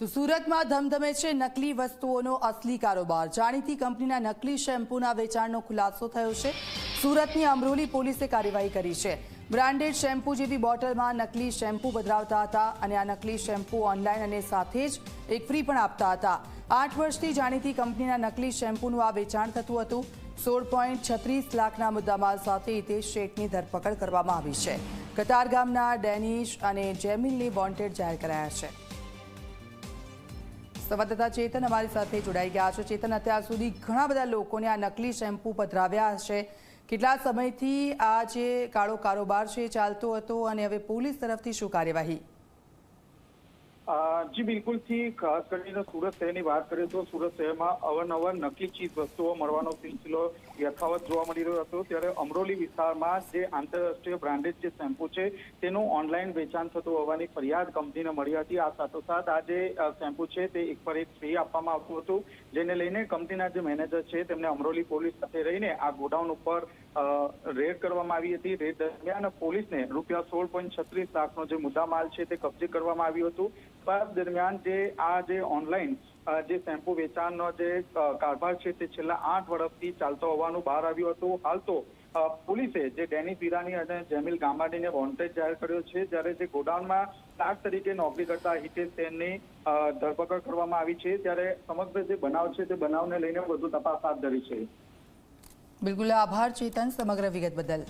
તો સુરતમાં ધમધમે છે નકલી વસ્તુઓનો અસલી કારોબાર. જાણીતી કંપનીના નકલી શેમ્પૂના વેચાણનો ખુલાસો થયો છે. સુરતની અમરોલી પોલીસે કાર્યવાહી કરી છે. બ્રાન્ડેડ શેમ્પૂ જેવી બોટલમાં નકલી શેમ્પૂ પધરાવતા હતા અને આ નકલી શેમ્પૂ ઓનલાઈન અને સાથે જ એક ફ્રી પણ આપતા હતા. આઠ વર્ષથી જાણીતી કંપનીના નકલી શેમ્પૂનું આ વેચાણ થતું હતું. સોળ પોઈન્ટ છત્રીસ લાખના મુદ્દામાલ સાથે હિતેશ શેઠની ધરપકડ કરવામાં આવી છે. કતાર ગામના ડેનિશ અને જેમિલને વોન્ટેડ જાહેર કરાયા છે. સંવાદદાતા ચેતન અમારી સાથે જોડાઈ ગયા છે. ચેતન, અત્યાર સુધી ઘણા બધા લોકોને આ નકલી શેમ્પૂ પધરાવ્યા હશે. કેટલા સમયથી આ જે કાળો કારોબાર છે, ચાલતો હતો અને હવે પોલીસ તરફથી શું કાર્યવાહી? જી બિલકુલથી ખાસ કરીને સુરત શહેરની વાત કરીએ તો સુરત શહેરમાં અવારનવાર નકલી ચીજ વસ્તુઓ મળવાનો સિલસિલો યથાવત જોવા મળી રહ્યો હતો. ત્યારે અમરોલી વિસ્તારમાં જે આંતરરાષ્ટ્રીય બ્રાન્ડેડ જે શેમ્પુ છે, તેનું ઓનલાઈન વેચાણ થતું હોવાની ફરિયાદ કંપનીને મળી હતી. આ સાથોસાથ આ જે શેમ્પુ છે, તે એક પર એક ફ્રી આપવામાં આવતું હતું. જેને લઈને કંપનીના જે મેનેજર છે, તેમને અમરોલી પોલીસ સાથે રહીને આ ગોડાઉન ઉપર રેડ કરવામાં આવી હતી. રેડ દરમિયાન પોલીસને રૂપિયા સોળ પોઈન્ટ છત્રીસ લાખનો જે મુદ્દામાલ છે, તે કબજે કરવામાં આવ્યું હતું. તપાસ દરમિયાન જે આ જે ઓનલાઈન જે શેમ્પુ વેચાણનો જે અ, કારભાર છે તે છેલ્લા આઠ વર્ષથી ચાલતો હોવાનું બહાર આવ્યું હતું. હાલ તો પોલીસે જે ડેની પીરાની અને જેમિલ ગામાડીને વોન્ટેડ જાહેર કર્યો છે જ્યારે જે ગોડાઉનમાં ક્લાર્ક તરીકે નોકરી કરતા હિતેશ સેનની ધરપકડ કરવામાં આવી છે ત્યારે સમગ્ર જે બનાવ છે તે બનાવને લઈને વધુ તપાસ હાથ ધરી છે. બિલકુલ આભાર ચેતન સમગ્ર વિગત બદલ.